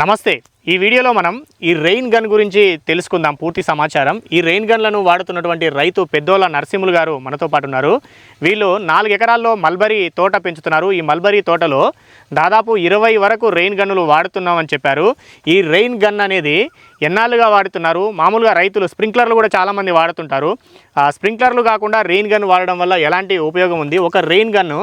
నమస్తే. ఈ వీడియోలో మనం ఈ రెయిన్ గన్ గురించి తెలుసుకుందాం పూర్తి సమాచారం. ఈ రెయిన్ గన్లను వాడుతున్నటువంటి రైతు పెద్దోళ్ళ నరసింహులు గారు మనతో పాటు ఉన్నారు. వీళ్ళు నాలుగు ఎకరాల్లో మల్బరీ తోట పెంచుతున్నారు. ఈ మల్బరీ తోటలో దాదాపు ఇరవై వరకు రెయిన్ గన్నులు వాడుతున్నామని చెప్పారు. ఈ రెయిన్ గన్ అనేది ఎన్నాళ్ళుగా వాడుతున్నారు? మామూలుగా రైతులు స్ప్రింక్లర్లు కూడా చాలామంది వాడుతుంటారు. ఆ స్ప్రింక్లర్లు కాకుండా రెయిన్ గన్ వాడడం వల్ల ఎలాంటి ఉపయోగం ఉంది? ఒక రెయిన్ గన్ను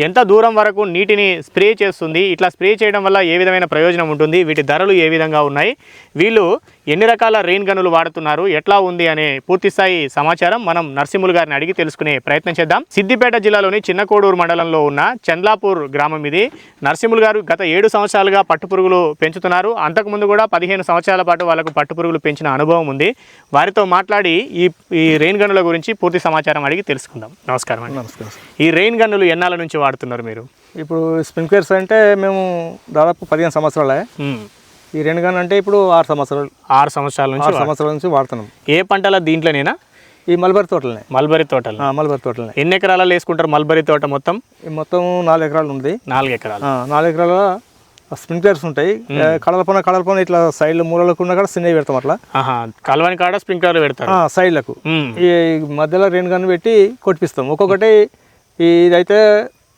ఎంత దూరం వరకు నీటిని స్ప్రే చేస్తుంది ఇట్లా స్ప్రే చేయడం వల్ల ఏ విధమైన ప్రయోజనం ఉంటుంది వీటి ధరలు ఏ విధంగా ఉన్నాయి వీళ్ళు ఎన్ని రకాల రెయిన్ గన్నులు వాడుతున్నారు ఎట్లా ఉంది అనే పూర్తి స్థాయి సమాచారం మనం నరసింహులు గారిని అడిగి తెలుసుకునే ప్రయత్నం చేద్దాం. సిద్దిపేట జిల్లాలోని చిన్నకోడూరు మండలంలో ఉన్న చంద్లాపూర్ గ్రామం ఇది. నరసింహులు గారు గత ఏడు సంవత్సరాలుగా పట్టుపురుగులు పెంచుతున్నారు. అంతకుముందు కూడా పదిహేను సంవత్సరాల పాటు వాళ్ళకు పట్టుపురుగులు పెంచిన అనుభవం ఉంది. వారితో మాట్లాడి ఈ ఈ రెయిన్ గన్నుల గురించి పూర్తి సమాచారం అడిగి తెలుసుకుందాం. నమస్కారం అండి. నమస్కారం. ఈ రెయిన్ గన్నులు ఎన్నాళ్ళ నుంచి వాడుతున్నారు మీరు? ఇప్పుడు స్ప్రింక్లర్స్ అంటే మేము దాదాపు పదిహేను సంవత్సరాలే. ఈ రెండు గన్ అంటే ఇప్పుడు ఆరు సంవత్సరాలు ఆరు సంవత్సరాల నుంచి ఆరు సంవత్సరాల నుంచి వాడుతున్నాం. ఏ పంటల దీంట్లోనేనా? ఈ మల్బరీ తోటలనే. మల్బరీ తోటలు మల్బరీ తోటలనే. ఎన్ని ఎకరాలలో వేసుకుంటారు మల్బరీ తోట మొత్తం? మొత్తం నాలుగు ఎకరాలు ఉంది. నాలుగు ఎకరాలు. నాలుగు ఎకరాల స్ప్రింక్లర్స్ ఉంటాయి. కడల పైన కడల పైన ఇట్లా సైడ్ల మూలలకు ఉన్న కూడా చిన్నవి పెడతాం అట్లా. కలవని కాడ స్ప్రింక్లర్లు పెడతారు. ఆ, సైడ్లకు. ఈ మధ్యలో రెండు గన్ను పెట్టి కొట్టిపిస్తాం. ఒక్కొక్కటి ఇదైతే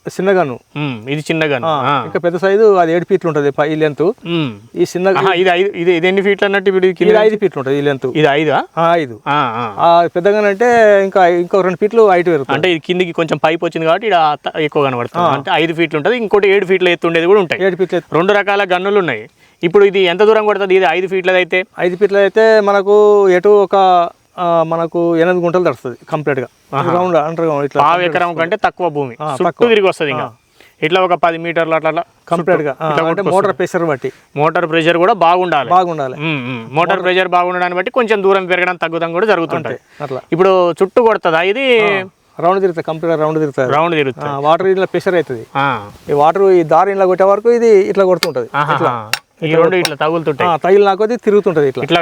చిన్న గన్ను మ్మ్. ఇది చిన్నగా ఇంకా పెద్ద సైజు అది ఏడు ఫీట్లు ఉంటుంది పై- ఈ లెంత్ ఈ చిన్న ఇది ఐదు ఇది ఇది ఎన్ని ఫీట్లు అన్నట్టు ఇప్పుడు ఇది కింద ఇది ఐదు ఫీట్లు ఉంటుంది ఈ లెంత్ ఇది ఐదా? ఐదు. పెద్దగానంటే ఇంకా ఇంకో రెండు ఫీట్లు హైట్ పెరుగుతుంది. అంటే ఇది కిందికి కొంచెం పైప్ వచ్చింది కాబట్టి ఇక్కడ ఎక్కువ కనబడుతుంది. అంటే ఐదు ఫీట్లు ఉంటుంది ఇంకోటి ఏడు ఫీట్లు ఎత్తు ఉండేది కూడా ఉంటాయి. ఏడు ఫీట్లు రెండు రకాల గన్నులు ఉన్నాయి. ఇప్పుడు ఇది ఎంత దూరం కొడుతుంది? ఇది ఐదు ఫీట్లది అయితే ఐదు ఫీట్లు అయితే మనకు ఎటు ఒక మనకు ఎనిమిది గుంటలు తడుస్తుంది కంప్లీట్గా. రౌండ్ అండర్ గ్రౌండ్ ఇట్లా పావు ఎకరం కంటే తక్కువ భూమి. చుట్టూ తిరిగి వస్తుంది ఇంకా. ఇట్లా ఒక పది మీటర్లు అట్లా కంప్లీట్గా ఆ, అంటే మోటార్ ప్రెషర్ బట్టి. మోటార్ ప్రెషర్ కూడా బాగుండాలి. బాగుండాలి. మోటార్ ప్రెషర్ బాగుండడాన్ని బట్టి కొంచెం దూరం పెరగడం తగ్గడం కూడా జరుగుతుంటది. అట్లా. ఇప్పుడు చుట్టూ కొడుతుందా? ఇది రౌండ్ తిరుగుతుంది కంప్లీట్గా రౌండ్ తిరుగుతుంది రౌండ్ తిరుగుతుంది వాటర్ ఇట్లా ప్రెషర్ అవుతుంది. ఈ వాటర్ ఈ దారి ఇలా కొట్టే వరకు ఇది ఇట్లా కొడుతుంటుంది. ఈ రెండు ఇట్లా తగులుతుంటాయి. ఆ, తగిలిన కొద్దీ తిరుగుతుంటుంది ఇట్లా. ఇట్లా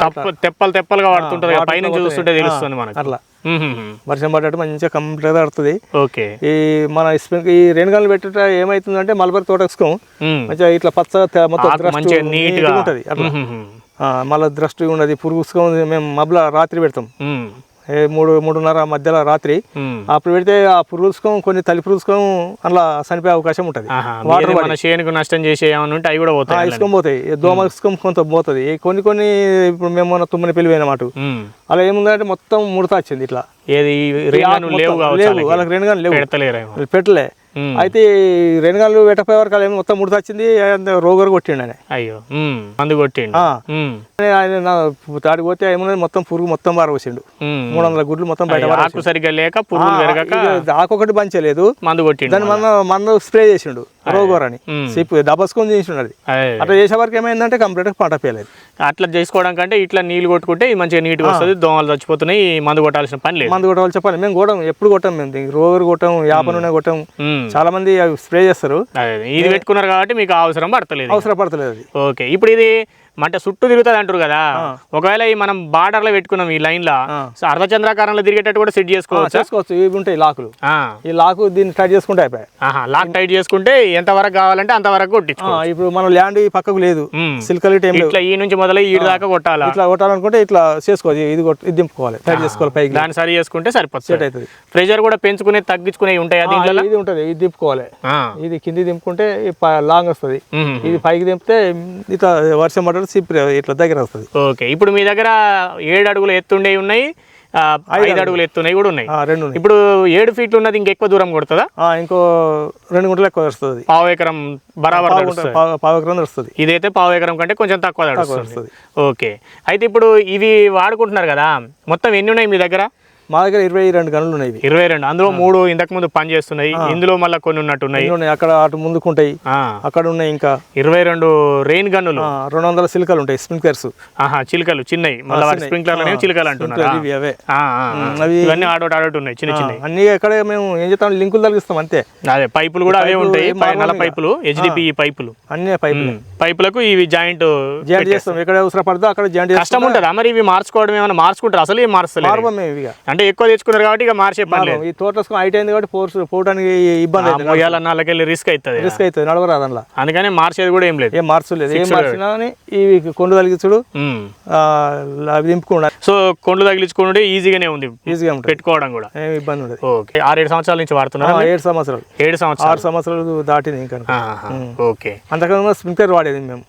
తప్ప తెప్పలు తెప్పలుగా పడుతుంటది పైనుంచి చూస్తుంటే తెలుస్తుంది మనకు. అట్లా. వర్షం పడ్డట్టు మంచిగా కంప్లీట్గా తడుతుంది. ఓకే. ఈ మన ఈ రేణుగాలు పెట్టేట ఏమవుతుందంటే మలబరి ఉమ్. మంచిగా ఇట్లా పచ్చ మొత్తం నీట్గా నీట్గా ఉంటుంది అట్లా. మళ్ళీ ద్రష్టి ఉన్నది పురుగుసుకం మేము మబ్బుల రాత్రి పెడతాం. మూడు మూడున్నర మధ్యలో రాత్రి. అప్పుడు పెడితే ఆ పురుగుసుకం కొన్ని తల్లి పురుగుసుకం అలా చనిపోయే అవకాశం ఉంటుంది. మీరే మన నష్టం చేసే ఏమైనా ఉంటే అవి కూడా పోతాయి ఇసుకం పోతాయి దోమ ఇసుకం కొంత పోతుంది కొన్ని కొన్ని ఇప్పుడు మేము మొన్న తుమ్మని పెళ్ళి పోయినమాట ఉమ్. అలా ఏముందంటే మొత్తం ముడత వచ్చింది ఇట్లా ఏది లేవు వాళ్ళకి. రెండు గంటలు లేవు పెట్టలే. అయితే గంటలు పెట్టపోయే వరకు ఏమో మొత్తం ముడత వచ్చింది రోగరు కొట్టిండు ఆయన. అయ్యో. మందు కొట్టిండు. ఆయన నా తాడికి పోతే ఏమున్నది మొత్తం పురుగు మొత్తం పారవచ్చిండు ఉమ్. మూడు వందల గుడ్లు మొత్తం బయట ఆకు సరిగ్గా లేక పెరగక ఆకొకటి పంచలేదు. మందు కొట్టిండు దాన్ని మన మందు స్ప్రే చేసిండు. సిప్పు దబసుకొని చేసిండు అది అదే. అట్లా చేసే వరకు ఏమైందంటే కంప్లీట్గా పంట పేయలేదు అట్లా చేసుకోవడం కంటే ఇట్లా నీళ్ళు కొట్టుకుంటే మంచిగా నీట్గా వస్తుంది దోమలు చచ్చిపోతున్నాయి మందు కొట్టాల్సిన పని లేదు. మందు కొట్టవాలి చెప్పాలి. మేము కొట్టాం ఎప్పుడు కొట్టాం మేము. దీనికి రోగరు కొట్టాం యాప నూనె కొట్టాం. చాలా మంది స్ప్రే చేస్తారు. ఇది పెట్టుకున్నారు కాబట్టి మీకు అవసరం పడతలేదు. అవసరం పడతలేదు అది. ఓకే ఇప్పుడు ఇది మంట చుట్టూ తిరుగుతుంది అంటారు కదా. ఒకవేళ ఈ మనం బార్డర్లో పెట్టుకున్నాం ఈ లైన్లో అర్ధచంద్రాకారంలో తిరిగేటట్టు కూడా సెట్ చేసుకోవచ్చు? చేసుకోవచ్చు. ఇవి ఉంటాయి లాకులు. ఈ లాకు దీన్ని టైట్ చేసుకుంటే అయిపోయాయి. లాక్ టైట్ చేసుకుంటే ఎంత వరకు కావాలంటే అంత వరకు ఇప్పుడు మన ల్యాండ్ ఈ పక్కకు లేదు. సిల్కల్ ఇట్లా ఈ నుంచి మొదలై ఈ దాకా కొట్టాలా? ఇట్లా కొట్టాలనుకుంటే ఇట్లా చేసుకోవాలి ఇది ఇది దింపుకోవాలి. టైట్ చేసుకోవాలి పైకి. దాన్ని సరి చేసుకుంటే సెట్ సరిపోతుంది అవుతుంది. ప్రెషర్ కూడా పెంచుకునే తగ్గించుకునే ఉంటాయి దీంట్లో ఇది ఉంటుంది. ఇది దింపుకోవాలి. ఇది కింది దింపుకుంటే లాంగ్ వస్తుంది. ఇది పైకి దింపితే ఇట్లా వర్షం సిప్ ఇట్లా దగ్గర వస్తుంది. ఓకే ఇప్పుడు మీ దగ్గర ఏడు అడుగులు ఎత్తుండే ఉన్నాయి ఆ, ఐదు అడుగులు ఎత్తున్నాయి కూడా ఉన్నాయి. రెండు ఇప్పుడు ఏడు ఫీట్లు ఉన్నది ఇంకెక్కువ దూరం కొడుతుందా? ఇంకో రెండు గుంటలు ఎక్కువ వస్తుంది పావు ఎకరం బరాబర్. పావు ఎకరం వస్తుంది ఇదైతే పావు ఎకరం కంటే కొంచెం తక్కువ వస్తుంది. ఓకే అయితే ఇప్పుడు ఇవి వాడుకుంటున్నారు కదా మొత్తం ఎన్ని ఉన్నాయి మీ దగ్గర? మా దగ్గర ఇరవై రెండు గనులు ఉన్నాయి. ఇరవై రెండు. అందులో మూడు ఇంతకు ముందు పని చేస్తున్నాయి. ఇందులో మళ్ళీ కొన్ని ఉన్నట్టున్నాయి. ఇన్ని ఉన్నాయి అక్కడ అటు ముందుకుంటాయి. ఆ, అక్కడ ఉన్నాయి ఇంకా. ఇరవై రెండు రెయిన్ గన్నులు రెండు వందల సిలికలు ఉంటాయి స్ప్రింక్లర్స్. ఆహా చిలుకలు చిన్నవి. మళ్ళీ స్ప్రింక్లర్ అనేవి చిలుకలు అంటున్నారు. అవే. అవి ఇవన్నీ ఆడోటి ఆడోటి ఉన్నాయి చిన్న చిన్నవి. అన్ని ఎక్కడ మేము ఏం చేస్తాం లింకులు తగిలిస్తాం అంతే. అదే పైపులు కూడా అవే ఉంటాయి. నల్ల. పైపులు హెచ్డిపి పైపులు. అన్ని పైపులు. పైపులకు ఇవి జాయింట్ జాయింట్ చేస్తాం. ఎక్కడ అవసరం పడుతుందో అక్కడ జాయింట్ చేస్తాం. కష్టం ఉంటుందా. మరి ఇవి మార్చుకోవడం ఏమైనా మార్చుకుంటారు? అసలు ఏం మార్చలేదు అంటే ఎక్కువ తెచ్చుకున్నారు కాబట్టి ఇక మార్చే పని ఈ తోటలో హైట్ అయింది కాబట్టి పోర్స్ పోవడానికి ఇబ్బంది మొయ్యాలన్న వాళ్ళకెళ్ళి రిస్క్ అవుతుంది రిస్క్ అవుతుంది నడవరాదు అందులో. అందుకని మార్చేది కూడా ఏం లేదు. ఏం మార్చలేదు ఏం మార్చినా ఇవి కొండు. ఆ, అవి దింపుకుండా సో కొండ్లు తగిలించుకుంటే ఈజీగానే ఉంది. ఈజీగా ఉంటుంది. పెట్టుకోవడం కూడా. ఏం ఇబ్బంది ఉండదు. ఓకే. ఆరేడు సంవత్సరాల నుంచి వాడుతున్నారు ఏడు సంవత్సరాలు. ఏడు సంవత్సరాలు. ఆరు సంవత్సరాలు దాటింది ఇంకా ఓకే. అంతకన్నా స్ప్రింక్లర్ వాడేది మేము.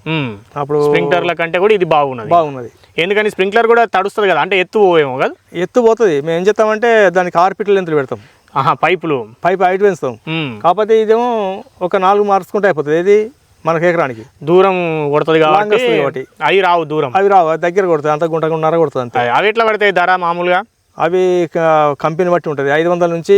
అప్పుడు స్ప్రింక్లర్ల కంటే కూడా ఇది బాగున్నది. బాగున్నది. ఎందుకని స్ప్రింక్లర్ కూడా తడుస్తుంది కదా అంటే ఎత్తు పోవేమో కదా? ఎత్తు పోతుంది. మేము ఏం చేస్తామంటే దానికి ఆరు లెంతులు పెడతాం. ఆహా పైపులు. పైప్ హైట్ పెంచుతాం. కాకపోతే ఇదేమో ఒక నాలుగు మార్చుకుంటే అయిపోతుంది. ఇది మనకి ఎకరానికి. దూరం కొడుతుంది కాబట్టి. అవి రావు దూరం. అవి రావు. దగ్గర కొడుతుంది. అంత గుంట గుంటన్నర కొడుతుంది అంతే. అవి ఎట్లా పడతాయి ధర మామూలుగా? అవి కంపెనీ బట్టి ఉంటుంది. ఐదు వందల నుంచి.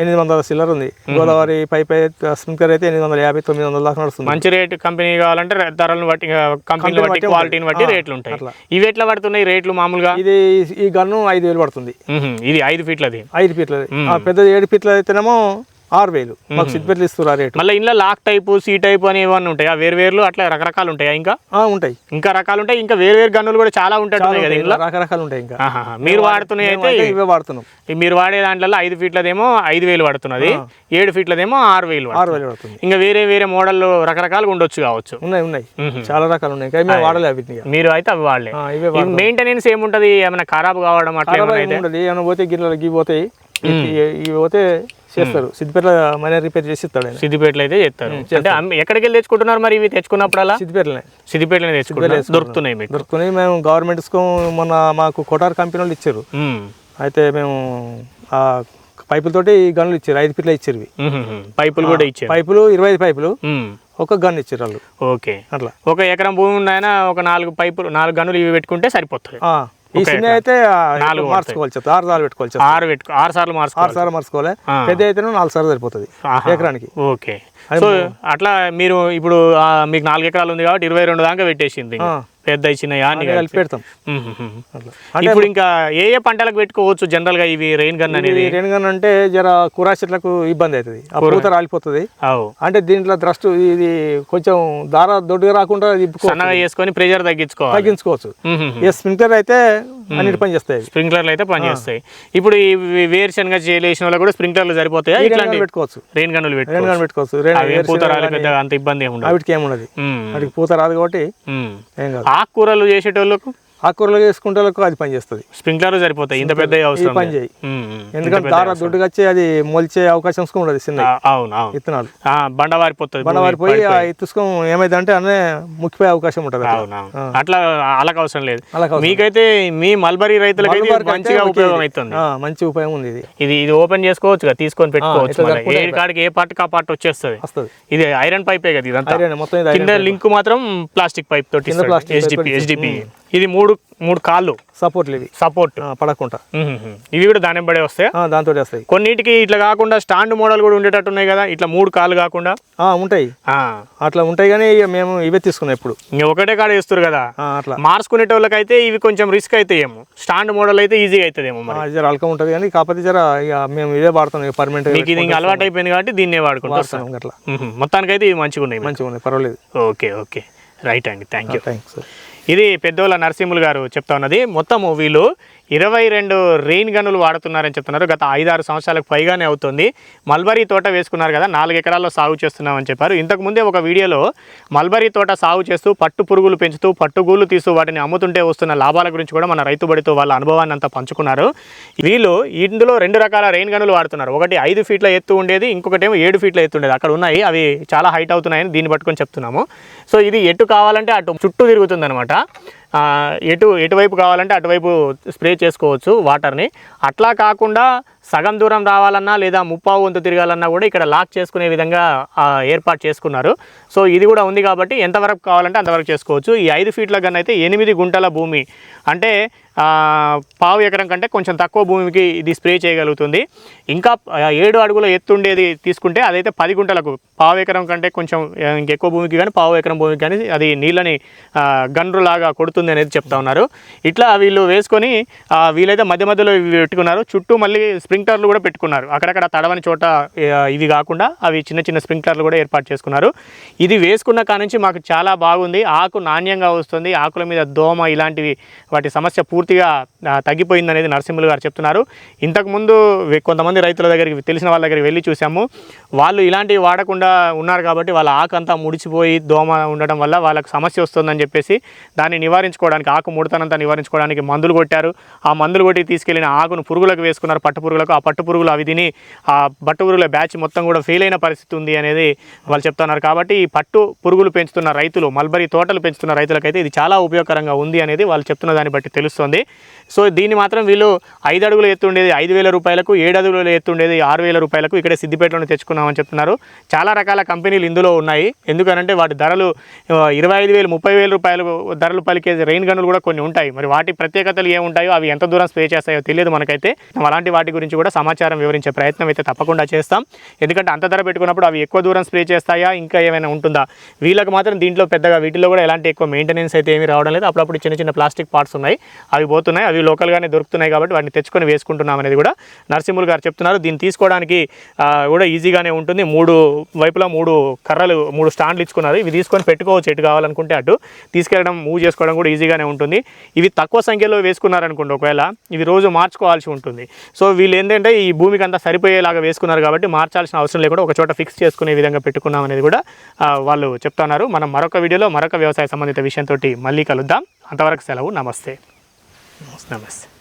ఎనిమిది వందల సిల్లర్ ఉంది. గోదావరి పైప్ అయితే స్ప్రింక్లర్ అయితే ఎనిమిది వందల యాభై తొమ్మిది వందల దాకా నడుస్తుంది. మంచి రేట్ కంపెనీ కావాలంటే ధరలను బట్టి కంపెనీ బట్టి క్వాలిటీని బట్టి. రేట్లు ఉంటాయి. అట్లా. ఇవి ఎట్లా పడుతున్నాయి రేట్లు మామూలుగా? ఇది ఈ గన్ను ఐదు వేలు పడుతుంది. ఇది ఐదు ఫీట్లది. ఐదు ఫీట్లది. ఆ పెద్దది ఏడు ఫీట్ల అయితేనేమో ఆరు వేలు. మాకు సిద్ధిపేటలు ఇస్తారు ఆ రేటు. మళ్ళీ ఇంట్లో లాక్ టైపు సీ టైపు అని ఏమన్నా ఉంటాయా? వేరు వేర్లు అట్లా రకరకాలు ఉంటాయా ఇంకా? ఉంటాయి. ఇంకా రకాలు ఉంటాయి ఇంకా వేరు వేరు గన్నులు కూడా చాలా ఉంటాయి కదా ఉంటాయి. ఇంట్లో? రకరకాలు ఉంటాయి ఇంకా. మీరు వాడుతున్నాయి అయితే ఇవే వాడుతున్నాం. మీరు వాడే దాంట్లో ఐదు ఫీట్లదేమో ఐదు వేలు పడుతున్నది ఏడు ఫీట్లదేమో ఆరు వేలు ఆరు వేలు పడుతుంది. ఇంకా వేరే వేరే మోడల్ రకరకాలుగా ఉండొచ్చు కావచ్చు. ఉన్నాయి ఉన్నాయి. చాలా రకాలు ఉన్నాయి. ఇంకా మేము వాడలే ఇక. మీరు అయితే అవి వాడలే. మెయింటెనెన్స్ ఏముంటది? ఏమైనా ఖరాబ్ కావడం అట్లా ఏమైనా పోతే గిన్నెలు ఇవి పోతాయి ఇవి పోతే చేస్తారు. సిద్దిపేట మనీ రిపేర్ చేసి ఇస్తాడు ఆయన. సిద్దిపేటలో అయితే చేస్తారు. అంటే ఎక్కడికి వెళ్ళి తెచ్చుకుంటున్నారు మరి ఇవి తెచ్చుకున్నప్పుడల్లా సిద్దిపేటలనే. సిద్దిపేటలో తెచ్చుకుంటున్నారు. దొరుకుతున్నాయి మీకు? దొరుకుతున్నాయి. మేము గవర్నమెంట్ స్కూల్ మొన్న మాకు కొటార్ కంపెనీ వాళ్ళు ఇచ్చారు. అయితే మేము ఆ పైపులతోటి ఈ గన్నులు ఇచ్చారు. ఐదు ఫీట్ల ఇచ్చారు. పైపులు కూడా ఇచ్చారు. పైపులు ఇరవై ఐదు పైపులు. ఒక గన్ ఇచ్చారు వాళ్ళు. ఓకే. అట్లా. ఒక ఎకరం భూమి ఉన్నాయన ఒక నాలుగు పైపులు నాలుగు గనులు ఇవి పెట్టుకుంటే సరిపోతుంది. ఈ చిన్న అయితే నాలుగు మార్చుకోవాలి ఆరు సార్లు పెట్టుకోవాలి చెత్త ఆరు పెట్టుకో ఆరు సార్లు ఆరు మార్చుకోవాలి సార్లు మార్చుకోవాలి. పెద్ద అయితేనే నాలుగు సార్లు సరిపోతుంది. ఎకరానికి. ఓకే. సో అట్లా మీరు ఇప్పుడు మీకు నాలుగు ఎకరాలు ఉంది కాబట్టి ఇరవై రెండు దాకా పెట్టేసింది. పెద్ద యాన్ని కలిపి పెడతాం. ఇప్పుడు ఇంకా ఏ ఏ పంటలకు పెట్టుకోవచ్చు జనరల్గా ఇవి రెయిన్ గన్ అనేది? ఈ రేణుగన్ అంటే జర కూరా చెట్లకు ఇబ్బంది అవుతుంది. ఆ పూత రాలిపోతుంది. అంటే దీంట్లో ద్రష్టు ఇది కొంచెం దార దొడ్డుగా రాకుండా సన్నగా చేసుకొని ప్రెజర్ తగ్గించుకోవాలి. తగ్గించుకోవచ్చు. ఏ స్ప్రింక్లర్ అయితే అన్నిటి పని చేస్తాయి. స్ప్రింక్లర్లు అయితే పనిచేస్తాయి ఇప్పుడు ఈ వేరుశనగ చేసిన వాళ్ళు కూడా స్ప్రింక్లర్లు సరిపోతాయా? ఇట్లాంటి పెట్టుకోవచ్చు. రెయిన్ గన్నులు పెట్టుకో రేణుగన్ పెట్టుకోవచ్చు. పూత రాలి పెద్దగా అంత ఇబ్బంది ఏమి ఉండదు. వాటికి ఉమ్. వాటికి పూత రాదు కాబట్టి. ఏం కాదు. ఆకుకూరలు చేసేటోళ్ళకు ఆకుకూరలు వేసుకుంటే అది పని చేస్తుంది. స్ప్రింక్లర్లు సరిపోతాయి ఇంత పెద్ద అవసరం పని. చేయి. ఎందుకంటే దార దొడ్డుగా వచ్చి అది మొలిచే అవకాశం ఉండదు చిన్న అవును అవును. విత్తనాలు ఆ, ఇత్తుసుకోం ఏమైందంటే అన్నీ ముక్కిపోయే అవకాశం ఉంటుంది అట్లా. అవును అట్లా అలాగ అవసరం లేదు. మీకైతే మీ మల్బరీ అయితే మంచిగా ఉపయోగం. అవుతుంది మంచి ఉపయోగం ఉంది ఇది. ఇది ఇది ఓపెన్ చేసుకోవచ్చు కదా తీసుకొని పెట్టుకోవచ్చు ఏ కాడికి ఏ పార్ట్ ఆ పార్ట్ వచ్చేస్తుంది. ఇది ఐరన్ పైపే కదా ఇదంతా. కింద లింక్ మాత్రం ప్లాస్టిక్ పైప్ తోటి హెచ్డిపి హెచ్డిపి ఇది మూడు మూడు కాళ్ళు సపోర్ట్లు ఇవి. సపోర్ట్. పడకుండా. ఇవి కూడా దాని పడే వస్తాయి? ఆ, దాంతో వస్తాయి. కొన్నిటికి ఇట్లా కాకుండా స్టాండ్ మోడల్ కూడా ఉండేటట్టు ఉన్నాయి కదా ఇట్లా మూడు కాళ్ళు కాకుండా? ఉంటాయి. అట్లా ఉంటాయి కానీ ఇక మేము ఇవే తీసుకున్నాం ఎప్పుడు. ఇంక ఒకటే కాడ వేస్తారు కదా. అట్లా. మార్చుకునేటోళ్ళకైతే ఇవి కొంచెం రిస్క్ అవుతాయేమో స్టాండ్ మోడల్ అయితే ఈజీగా ఆ, జర అల్కం ఉంటుంది కానీ కాకపోతే జర ఇక మేము ఇవే వాడుతాం పర్మనెంట్ మీకు ఇది ఇంకా అలవాటు అయిపోయింది కాబట్టి దీన్నే వాడుకుంటూ వాడుతున్నాం అట్లా. మొత్తానికైతే ఇవి మంచిగా ఉన్నాయి. మంచిగా ఉంది పర్వాలేదు. Okay okay. రైట్ అండి. Thank you. థ్యాంక్స్. ఇది పెద్దోళ్ళ నరసింహులు గారు చెప్తా ఉన్నది. మొత్తము వీళ్ళు ఇరవై రెండు రెయిన్ గన్నులు వాడుతున్నారని చెప్తున్నారు. గత ఐదారు సంవత్సరాలకు పైగానే అవుతుంది. మల్బరీ తోట వేసుకున్నారు కదా నాలుగు ఎకరాల్లో సాగు చేస్తున్నామని చెప్పారు. ఇంతకుముందే ఒక వీడియోలో మల్బరీ తోట సాగు చేస్తూ పట్టు పురుగులు పెంచుతూ పట్టుగూళ్ళు తీస్తూ వాటిని అమ్ముతుంటే వస్తున్న లాభాల గురించి కూడా మన రైతుబడితో వాళ్ళ అనుభవాన్ని అంతా పంచుకున్నారు. వీళ్ళు ఇందులో రెండు రకాల రెయిన్ గన్నులు వాడుతున్నారు. ఒకటి ఐదు ఫీట్ల ఎత్తు ఉండేది ఇంకొకటేమో ఏడు ఫీట్ల ఎత్తు ఉండేది. అక్కడ ఉన్నాయి అవి చాలా హైట్ అవుతున్నాయని దీన్ని పట్టుకొని చెప్తున్నాము. సో ఇది ఎటు కావాలంటే అటు చుట్టూ తిరుగుతుంది ఎటు ఎటువైపు కావాలంటే అటువైపు స్ప్రే చేసుకోవచ్చు వాటర్ని. అట్లా కాకుండా సగం దూరం రావాలన్నా లేదా ముప్పావు వంతు తిరగాలన్నా కూడా ఇక్కడ లాక్ చేసుకునే విధంగా ఏర్పాటు చేసుకున్నారు. సో ఇది కూడా ఉంది కాబట్టి ఎంతవరకు కావాలంటే అంతవరకు చేసుకోవచ్చు. ఈ ఐదు ఫీట్ల కన్నా అయితే ఎనిమిది గుంటల భూమి. అంటే పావు ఎకరం కంటే కొంచెం తక్కువ భూమికి ఇది స్ప్రే చేయగలుగుతుంది. ఇంకా ఏడు అడుగుల ఎత్తుండేది తీసుకుంటే అదైతే పది గుంటలకు. పావు ఎకరం కంటే కొంచెం ఇంకెక్కువ భూమికి కానీ పావు ఎకరం భూమికి కానీ అది నీళ్ళని గన్రులాగా కొడుతుంది అనేది చెప్తా ఉన్నారు. ఇట్లా వీళ్ళు వేసుకొని వీళ్ళైతే మధ్య మధ్యలో పెట్టుకున్నారు. చుట్టూ మళ్ళీ స్ప్రే స్ప్రింక్లర్లు కూడా పెట్టుకున్నారు. అక్కడక్కడ తడవని చోట ఇవి కాకుండా అవి చిన్న చిన్న స్ప్రింక్లర్లు కూడా ఏర్పాటు చేసుకున్నారు. ఇది వేసుకున్న కానుంచి మాకు చాలా బాగుంది. ఆకు నాణ్యంగా వస్తుంది. ఆకుల మీద దోమ ఇలాంటివి వాటి సమస్య పూర్తిగా తగ్గిపోయింది అనేది నరసింహులు గారు చెప్తున్నారు. ఇంతకుముందు కొంతమంది రైతుల దగ్గరికి తెలిసిన వాళ్ళ దగ్గరికి వెళ్ళి చూసాము. వాళ్ళు ఇలాంటివి వాడకుండా ఉన్నారు కాబట్టి వాళ్ళ ఆకు అంతా ముడిచిపోయి దోమ ఉండడం వల్ల వాళ్ళకి సమస్య వస్తుందని చెప్పేసి దాన్ని నివారించుకోవడానికి ఆకు ముడతనంతా నివారించుకోవడానికి మందులు కొట్టారు. ఆ మందులు కొట్టి తీసుకెళ్ళిన ఆకును పురుగులకు వేసుకున్నారు. పట్టు పురుగులకు ఆ పట్టు పురుగులు అవి తిని ఆ పట్టు పురుగుల బ్యాచ్ మొత్తం కూడా ఫెయిల్ అయిన పరిస్థితి ఉంది అనేది వాళ్ళు చెప్తున్నారు. కాబట్టి ఈ పట్టు పురుగులు పెంచుతున్న రైతులు మల్బరీ తోటలు పెంచుతున్న రైతులకైతే ఇది చాలా ఉపయోగకరంగా ఉంది అనేది వాళ్ళు చెప్తున్న దాన్ని బట్టి తెలుస్తుంది. సో దీన్ని మాత్రం వీళ్ళు ఐదు అడుగులు ఎత్తుండేది ఐదు వేల రూపాయలకు ఏడు అడుగులు ఎత్తుండేది ఆరు వేల రూపాయలకు ఇక్కడే సిద్దిపేటలోనే తెచ్చుకున్నామని చెప్తున్నారు. చాలా రకాల కంపెనీలు ఇందులో ఉన్నాయి. ఎందుకనంటే వాటి ధరలు ఇరవై ఐదు వేలు ముప్పై వేల రూపాయలు ధరలు పలికే రెయిన్ గన్నులు కూడా కొన్ని ఉంటాయి. మరి వాటి ప్రత్యేకతలు ఏముంటాయో అవి ఎంత దూరం స్ప్రే చేస్తాయో తెలియదు మనకైతే. అలాంటి వాటి గురించి కూడా సమాచారం వివరించే ప్రయత్నం అయితే తప్పకుండా చేస్తాం. ఎందుకంటే అంత ధర పెట్టుకున్నప్పుడు అవి ఎక్కువ దూరం స్ప్రే చేస్తాయా ఇంకా ఏమైనా ఉంటుందా? వీళ్ళకి మాత్రం దీంట్లో పెద్దగా వీటిలో కూడా ఎలాంటి ఎక్కువ మెయింటెనెన్స్ అయితే ఏమీ రావడం లేదు. అప్పుడప్పుడు చిన్న చిన్న ప్లాస్టిక్ పార్ట్స్ ఉన్నాయి. అవి పోతున్నాయి. అవి లోకల్గానే దొరుకుతున్నాయి కాబట్టి వాటిని తెచ్చుకొని వేసుకుంటున్నాం అనేది కూడా నరసింహులు గారు చెప్తున్నారు. దీన్ని తీసుకోవడానికి కూడా ఈజీగానే ఉంటుంది. మూడు వైపులా మూడు కర్రలు మూడు స్టాండ్లు ఇచ్చుకున్నారు. ఇవి తీసుకొని పెట్టుకోవచ్చు. ఎటు కావాలనుకుంటే అటు. తీసుకెళ్ళడం మూవ్ చేసుకోవడం కూడా ఈజీగానే ఉంటుంది. ఇవి తక్కువ సంఖ్యలో వేసుకున్నారనుకోండి ఒకవేళ ఇవి రోజు మార్చుకోవాల్సి ఉంటుంది. సో వీళ్ళు ఏంటంటే ఈ భూమికి అంతా సరిపోయేలాగా వేసుకున్నారు కాబట్టి మార్చాల్సిన అవసరం లేకుండా ఒక చోట ఫిక్స్ చేసుకునే విధంగా పెట్టుకున్నాం అనేది కూడా వాళ్ళు చెప్తున్నారు. మనం మరొక వీడియోలో మరొక వ్యవసాయ సంబంధిత విషయంతో మళ్ళీ కలుద్దాం. అంతవరకు సెలవు. నమస్తే. నమస్తే.